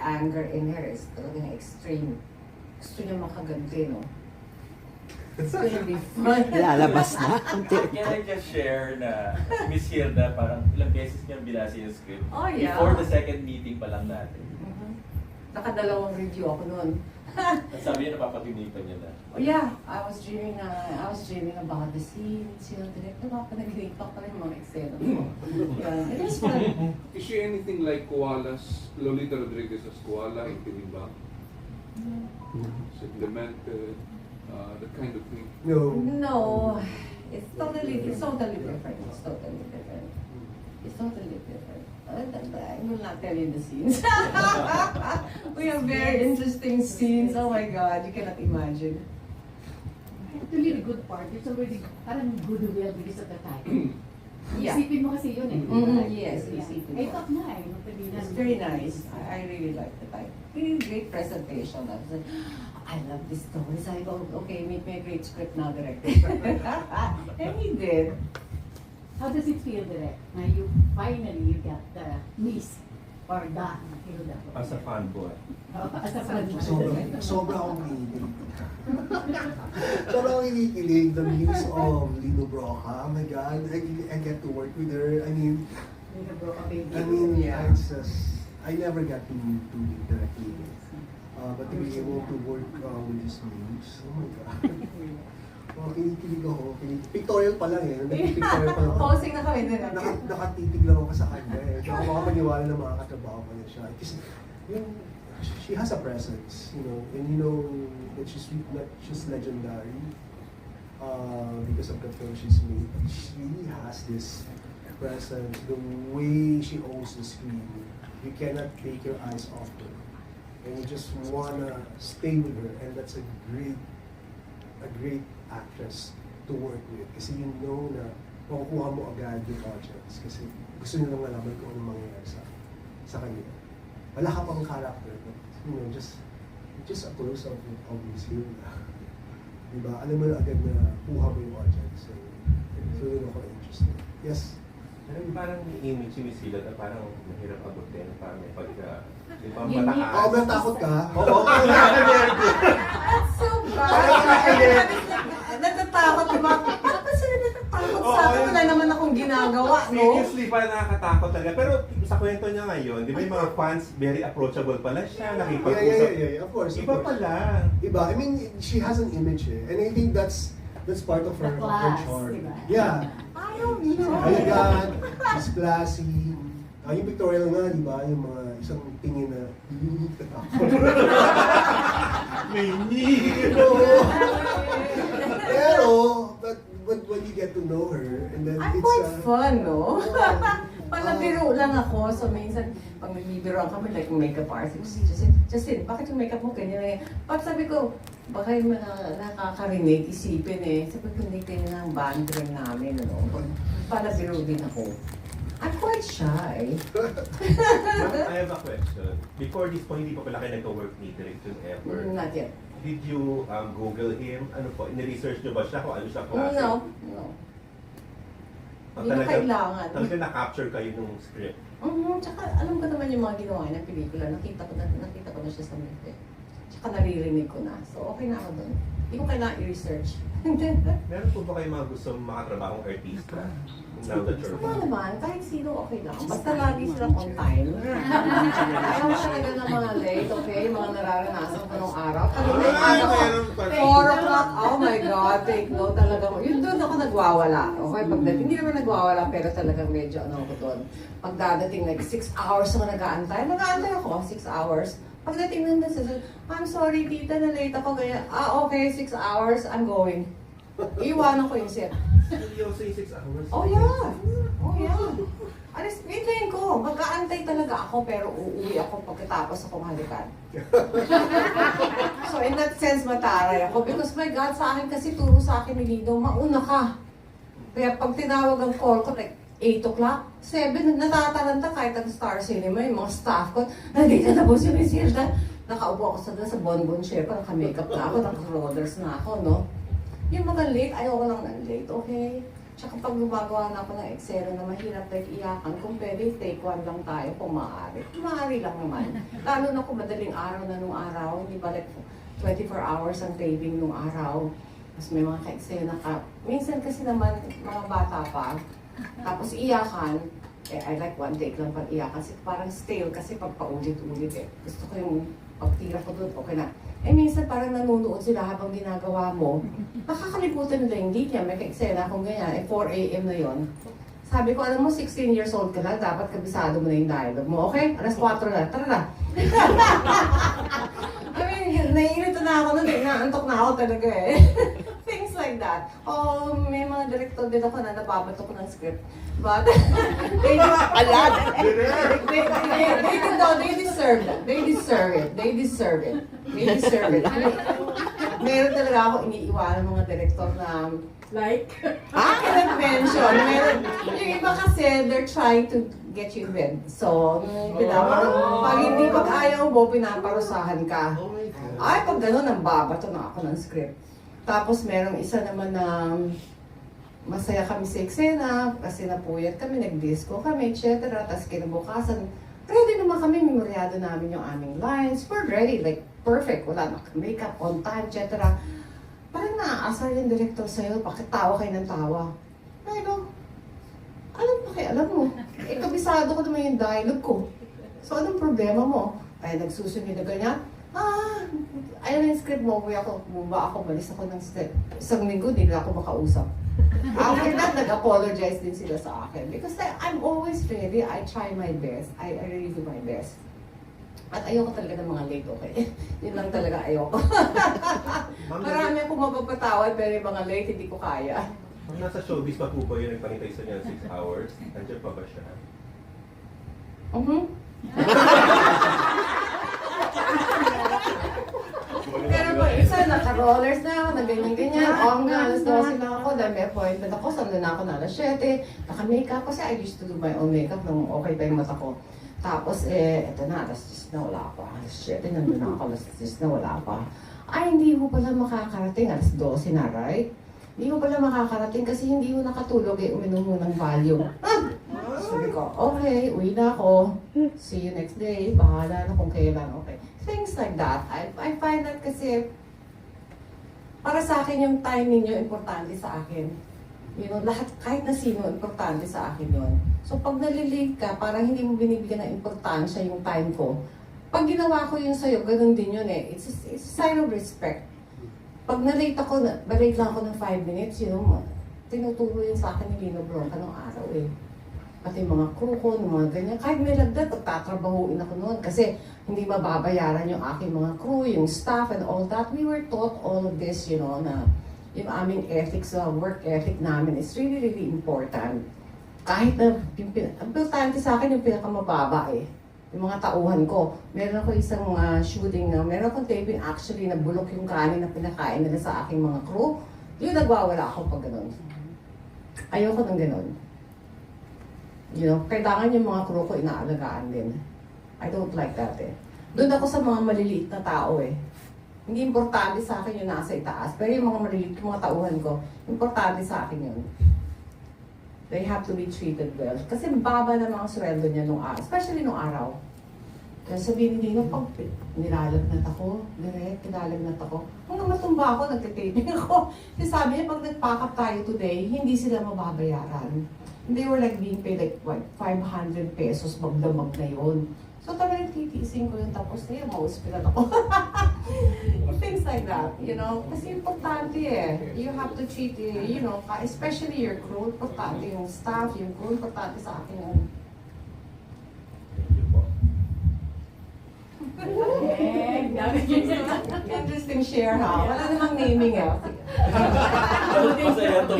anger in her is talagang extreme. Gusto niya makaganti, no? It's gonna be fun. Lalabas na. Can I just share na Miss Hilda parang ilang beses niya binasa yung script Oh, yeah. before the second meeting pa lang natin. Nakadalawang review ako noon. At sabi niya napapatinipan niya na. Oh yeah, I was dreaming uh, I was dreaming about the scenes, yung direct napapanaginip pa pala yung mga eksena. yeah, it was fun. Is she anything like Koala's, Lolita Rodriguez as Koala in Tinimbang? Implemented, uh, that kind of thing. No. No, it's totally, it's totally different. It's totally different. It's totally different. Uh, I will not tell you the scenes. we have very interesting scenes. Oh my God, you cannot imagine. Actually, the good part, it's already parang goodwill because of the title. Yeah. Isipin mo kasi yun eh. Mhm, yes, Yeah. isipin mo. top na eh. It's very nice. I, I really like the type. Really great presentation. I was like, I love this story. So I go, okay, make me a great script now, director. and he did. How does it feel, Direk? Na you, finally, you got the miss or the Hilda. As a fanboy. Oh, as a friend. Sobrang, sobra akong kinikilig. sobra akong kinikilig. The muse of Lino Broca. Oh my God, I, I get to work with her. I mean, Hilda Broca, baby. I mean, Yeah. it's just, I never got to meet to meet directly. Uh, but to be able to work uh, with this muse, oh my God. Oh, kinikilig ako. Kinikilig. Pictorial pa lang eh. Nag-pictorial pa lang ako. Posing na kami din. Naka, nakatitig lang ako sa kanya eh. Kaya ako makapaniwala na mga katrabaho ko niya siya. Kasi yung, she has a presence, you know, and you know that she's, she's legendary uh, because of the film she's made. She really has this presence, the way she owns the screen. You cannot take your eyes off her. And you just wanna stay with her, and that's a great, a great actress to work with. Kasi you know na makukuha mo agad yung audience. Kasi gusto nyo lang malaman kung ano mangyayari sa, sa kanya. Wala ka pang character, but you know, just, just a close up of, of Miss Hilda. Diba? Alam mo na agad na kuha mo yung audience. So, so yun ako interested. Yes? Parang, parang may image si Miss Hila na parang mahirap abutin. Parang may pagka... Yung pang Yun mataas. Oo, oh, takot ka? Oo, good. That's so bad. Natatakot, di ba? Bakit sila natatakot sa akin? Wala naman akong ginagawa, no? Seriously, parang nakakatakot talaga. Pero sa kwento niya ngayon, di ba yung mga fans, very approachable pala siya, Yeah, nakipag-usap. yeah, yeah, yeah, of course. of Iba course. pala. Iba. I mean, she has an image eh. And I think that's that's part of her, The of her class, charm. diba? Yeah. Ayaw, you know. Elegant, she's classy. Ah, yung pictorial nga, di ba? Yung mga isang tingin na, "Hmm, May. Oo. Pero, but, but when you get to know her, and then I'm it's quite uh, fun, no? Oh. Pag nabiro lang ako, so minsan, pag nagbibiroan kami, like makeup artist, Justin, Justin, bakit yung makeup mo ganyan yan? Pag sabi ko, baka yung mga nakakarinig, isipin eh. Sabi ko, hindi kayo ng band namin, ano? Para biro din ako. I'm quite shy. I have a question. Before this point, hindi pa pala kayo nagka-work ni Direction ever. Not yet. Did you um, Google him? Ano po, ni-research niyo ba siya kung ano siya klase? No, no. Ah, Hindi na talaga- kailangan. Talaga na-capture kayo nung script. Mhm, tsaka alam ko naman yung mga ginawa niya ng pelikula. Nakita ko na, nakita ko na siya sa movie. Tsaka naririnig ko na. So, okay na ako doon. Hindi ko kailangan i-research. Meron po ba kayo mga gusto makatrabahong artista? Now that you're Ano naman, kahit sino okay lang. Basta lagi silang on time. Ayaw ko talaga ng mga late, okay? Mga nararanasan ko nung araw. Kanina yung Ay, ano ko, meron pa rin. 4 o'clock, oh my God, take note talaga. Yun doon ako nagwawala. Okay, pagdating, hindi naman nagwawala, pero talagang medyo ano ako doon. Pagdadating, like 6 hours ako nag-aantay. Nag-aantay ako, 6 hours. Pagdating nun, nasa, I'm sorry, tita, na late ako. Kaya, ah, okay, 6 hours, I'm going. Iwanan ko yung set. Ako say 6 hours. Oh, yeah. Oh, yeah. Alis, hintayin ko. Magkaantay talaga ako, pero uuwi ako pagkatapos akong halikan. so, in that sense, mataray ako. Because my God, sa akin kasi turo sa akin ni Lido, mauna ka. Kaya pag tinawag ang call ko, like, 8 o'clock, 7, natataranta kahit ang Star Cinema, yung mga staff ko, nandito na po si Miss Hilda. Nakaupo ako sa, sa bonbon chair ko, naka-makeup na ako, naka-rollers na ako, no? Yung mga late, ayoko lang ng late, okay? Tsaka pag gumagawa na ako ng eksena na mahirap like iyakan, kung pwede, take one lang tayo kung maaari. Maaari lang naman. Lalo na kung madaling araw na nung araw, hindi ba like 24 hours ang taping nung araw. Tapos may mga ka-eksena ka. Minsan kasi naman, mga bata pa, tapos iyakan, eh, I like one take lang pag iyakan. Kasi parang stale kasi pag paulit-ulit eh. Gusto ko yung pagtira ko doon, okay na. Eh minsan parang nanonood sila habang ginagawa mo. Nakakalimutan nila yung niya. May ka-eksena kung ganyan, eh 4 a.m. na yon. Sabi ko, alam mo, 16 years old ka lang, dapat kabisado mo na yung dialogue mo. Okay? Alas 4 na, tara na. I mean, naiirito na ako nun, eh. naantok na ako talaga eh. Like that. Oh, may mga director din ako na nababato ko ng script. But, they do a lot. They, they, they, they, no, they deserve it. They deserve it. They deserve it. They deserve it. Meron talaga ako iniiwanan mga director na Like? I cannot mention. Meron, yung iba kasi, they're trying to get you in bed. So, pinapa, pag hindi pag ayaw mo, pinaparusahan ka. Oh. Ay, pag gano'n, ang babato na ako ng script. Tapos merong isa naman na masaya kami sa eksena, kasi napuyat kami, nag-disco kami, etc. Tapos kinabukasan, ready naman kami, memoryado namin yung aming lines. We're ready, like perfect, wala na makeup on time, etc. Parang naaasar yung director sa'yo, bakit tawa kayo ng tawa? Ay, no. Alam pa kaya, alam mo. Eh, kabisado ko naman yung dialogue ko. So, anong problema mo? Ay, nagsusunod na ganyan. Ah, ayun yung script mo, kuya ko, bumaba ako, balis ako ng step. Isang linggo, di na ako makausap. After that, nag-apologize din sila sa akin. Because I, I'm always ready, I try my best. I, I really do my best. At ayoko talaga ng mga late, okay? Yun lang talaga ayoko. Marami akong mapapatawad, pero yung mga late, hindi ko kaya. Ma'am, nasa showbiz pa po ba yun nagpanitay sa niya 6 hours? Nandiyan pa ba siya? Mhm. Pero po, isa, naka-rollers na ako, na ganyan-ganyan. Oo nga, alas 12 lang ako, dahil may appointment ako, sando na ako na alas 7. Naka-makeup kasi I used to do my own makeup nung okay pa yung mata ko. Tapos, eh, eto na, alas 10 na wala pa. Alas 7, nandun na ako, alas 10 na wala pa. Ay, hindi mo pala makakarating, alas 12 na, right? Hindi mo pala makakarating kasi hindi mo nakatulog, eh, uminom mo ng Valium. Ah! Sabi ko, okay, uwi na ako. See you next day. Bahala na kung kailan. Okay. Things like that. I, I find that kasi para sa akin yung time ninyo importante sa akin. You know, lahat, kahit na sino, importante sa akin yon. So, pag nalilate ka, parang hindi mo binibigyan ng importansya yung time ko. Pag ginawa ko yun sa'yo, ganun din yun eh. It's a, it's a sign of respect. Pag nalate ako, na, late lang ako ng 5 minutes, you know, tinuturo yun sa akin ni Lino Bronca nung araw eh. Pati mga crew ko, mga ganyan. Kahit may lagdat, pagtatrabahuin ako noon. Kasi hindi mababayaran yung aking mga crew, yung staff and all that. We were taught all of this, you know, na yung aming ethics, uh, work ethic namin is really, really important. Kahit na, yung, importante sa akin yung pinakamababa eh. Yung mga tauhan ko. Meron ako isang uh, shooting na, meron akong taping actually na bulok yung kanin na pinakain nila sa aking mga crew. Yung nagwawala ako pag ganun. Ayoko ng ganun. You know, kailangan yung mga crew ko inaalagaan din. I don't like that eh. Doon ako sa mga maliliit na tao eh. Hindi importante sa akin yung nasa itaas. Pero yung mga maliliit, yung mga tauhan ko, importante sa akin yun. They have to be treated well. Kasi baba na mga sweldo niya nung araw. Especially nung araw. Kaya sabihin ni Dino, pag nilalagnat ako, direct, nilalagnat ako. Hanggang matumba ako, nagtitaping ako. Kasi sabi niya, pag nag-pack up tayo today, hindi sila mababayaran. They were like being paid like what, 500 pesos, magdamag na yun. So talagang titiisin ko yun, tapos na yun, ma-hospital ako. Things like that, you know? Kasi importante eh. You have to treat, eh, you know, especially your crew, importante yung staff, yung crew, importante sa akin yun. Thank you po. Interesting share ha. Wala namang naming eh. Masaya to.